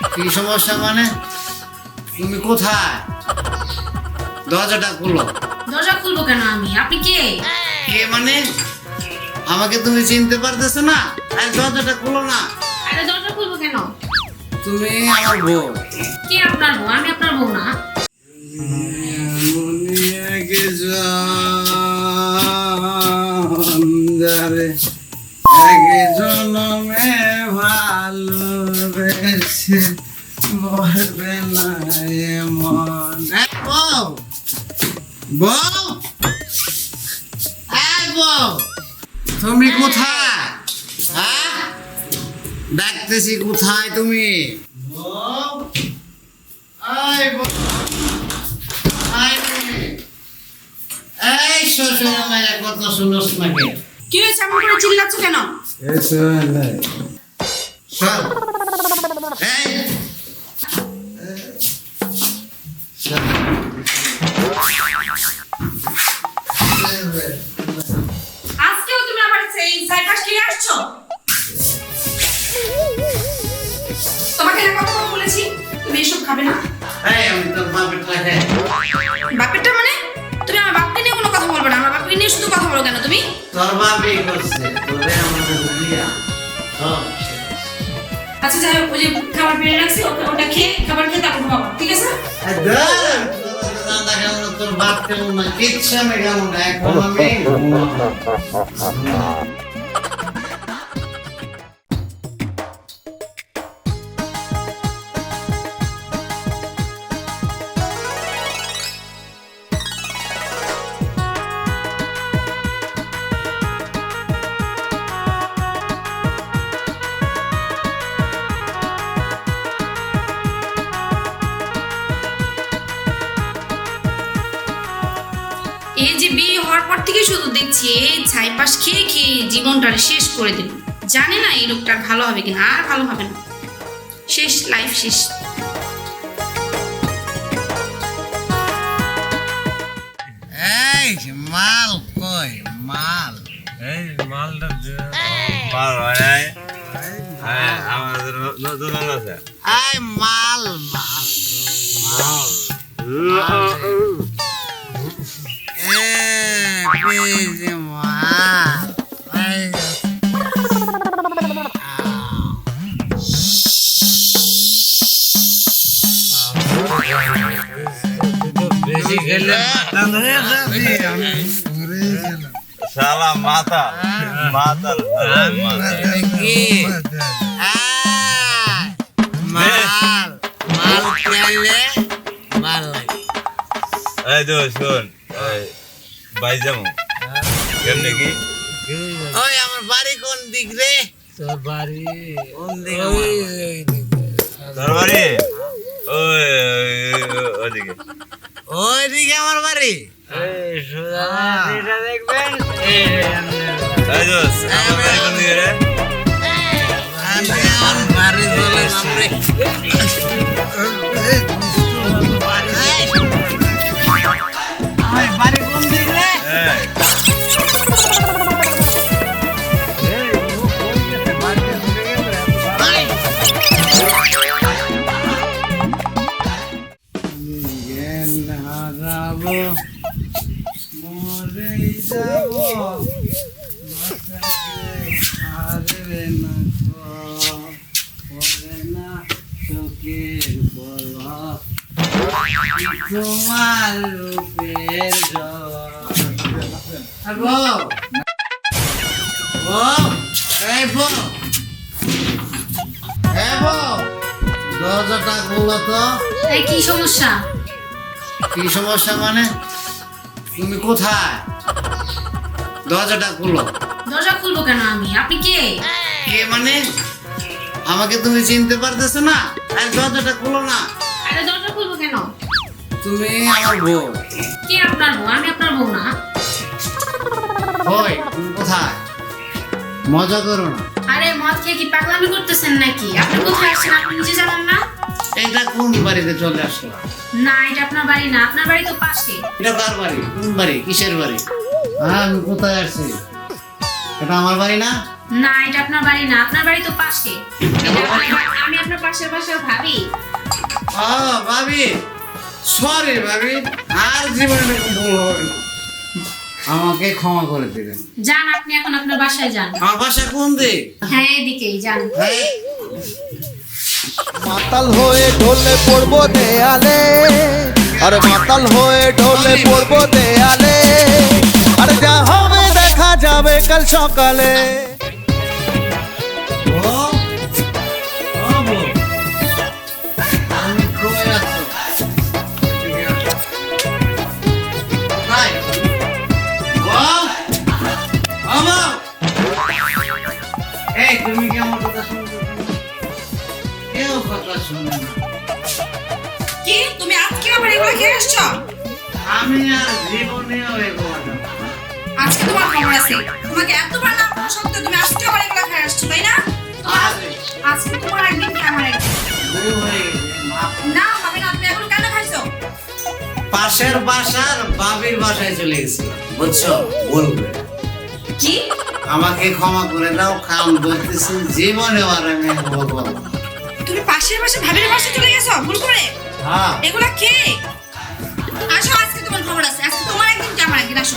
কি সমস্যা মানে? তুমি কোথায়? দরজাটা খুলো। দরজা খুলবো কেন আমি? আপনি কে? কে মানে? আমাকে তুমি চিনতে পারতেছো না? আর দরজাটা খুলো না। আরে দরজা খুলবো কেন? তুমি আমার বউ। কে আপনার বউ? আমি আপনার বউ না। যারে একে জনমে ভালোবেসে মরবে না এমন এ বউ বউ বউ তুমি কোথায়? হ্যাঁ? ডাকতেছি কোথায় তুমি? এই বউ তুমি। এই শ্বশুর মায়ের কথা শুনোস নাকি? কি হয়েছে? এমন করে চিল্লাচ্ছ কেন। আজকেও তুমি আবার এই সাইকাস কিনে আসছো? তোমাকে না কতবার বলেছি তুমি এসব খাবে না। এই আমি তোর বাপের টাকা বাপেরটা মানে? শুধু কথা বলো কেন তুমি? তোর বাপই করছে তোরে আমাদের দিয়া। আচ্ছা যাই হোক ওই যে খাবার বেড়ে রাখছি ওটা ওটা খেয়ে খাবার খেয়ে তারপর ঘুমাবো ঠিক আছে? তোর দাদা কেমন তোর বাপ কেমন না কিচ্ছু আমি কেমন না এখন আমি এই যে বিয়ে হওয়ার পর থেকে শুধু দেখছি এই ছাইপাশ খেয়ে খেয়ে জীবনটা শেষ করে দিল। জানি না এই লোকটার ভালো হবে কিনা আর ভালো হবে না। শেষ লাইফ শেষ। এই মাল কই মাল? এই মালটা হয় হ্যাঁ, আমাদের নতুন মাল আছে। মাল মাল। মাল। এই বেশি খেলে মাথা ধরে যাবি। শালা মাথা মাথা কি আয়, মাল মাল খেলে মাল লাগে এই তো শোন বাই যাব কেমনে কি? ওই আমার বাড়ি কোন দিক রে? তোর বাড়ি। কোন দিক। তোর বাড়ি? ওই ওদিকে ওই দিকে আমার বাড়ি? দেখবেন? আমার বাড়ি চলে যাব হারবে না পরে না দরজাটা খুলো তো এই কি সমস্যা? কি সমস্যা মানে? তুমি কোথায়? দরজাটা খুলো দরজা খুলবো কেন আমি? আপনি কে? কে মানে? আমাকে তুমি চিনতে পারতেছো না? আর দরজাটা খুলো না। আরে দরজা খুলবো কেন? তুমি আমার বউ। কে আপনার বউ? আমি আপনার বউ না। ওই তুমি কোথায়? মজা করো না। আরে মদ খেয়ে কি পাগলামি করতেছেন নাকি? আপনি কোথায় আসছেন আপনি নিজে জানেন না। এটা কোন বাড়িতে চলে আসলো? না এটা আপনার বাড়ি না। আপনার বাড়ি তো পাশে। এটা কার বাড়ি? কোন বাড়ি? কিসের বাড়ি? হ্যাঁ আমি কোথায় আসছি এটা আমার বাড়ি না? না এটা আপনার বাড়ি না। আপনার বাড়ি তো পাশে। আমি আপনার পাশের পাশের ভাবি। ও ভাবি। সরি ভাবি। আর জীবনে এরকম ভুল হবে না। আমাকে ক্ষমা করে দিবেন। যান আপনি এখন আপনার বাসায় যান। আমার বাসা কোন দিক? হ্যাঁ এদিকেই যান। হ্যাঁ। মাতাল হয়ে ঢলে পড়ব দেয়ালে। আরে মাতাল হয়ে ঢলে পড়ব দেয়ালে। সকালে। তুমি কি আমার কথা? কেউ কথা না। কি তুমি আজকে আবার এগুলো খেয়ে আসছো আমি আর জীবনেও এগোবো না। আজকে তোমার খবর আছে তোমাকে এতবার না সত্ত্বেও তুমি আজকে আবার এগুলো খেয়ে আসছো তাই না? আজকে তোমার একদিন কি আমার না হবে না তুমি এখন কেন খাইছো? পাশের বাসার বাবির বাসায় চলে গেছিলাম বুঝছ? বলবে। কি? আমাকে ক্ষমা করে দাও কারণ বলতেছি জীবনে আর আমি বলব তুমি পাশের পাশে ভাবির বাসায় চলে গেছো? ভুল করে? হ্যাঁ। এগুলা কে? আসো আজকে তোমার খবর আছে। আজকে তোমার একদিন কি আমার একদিন আসো।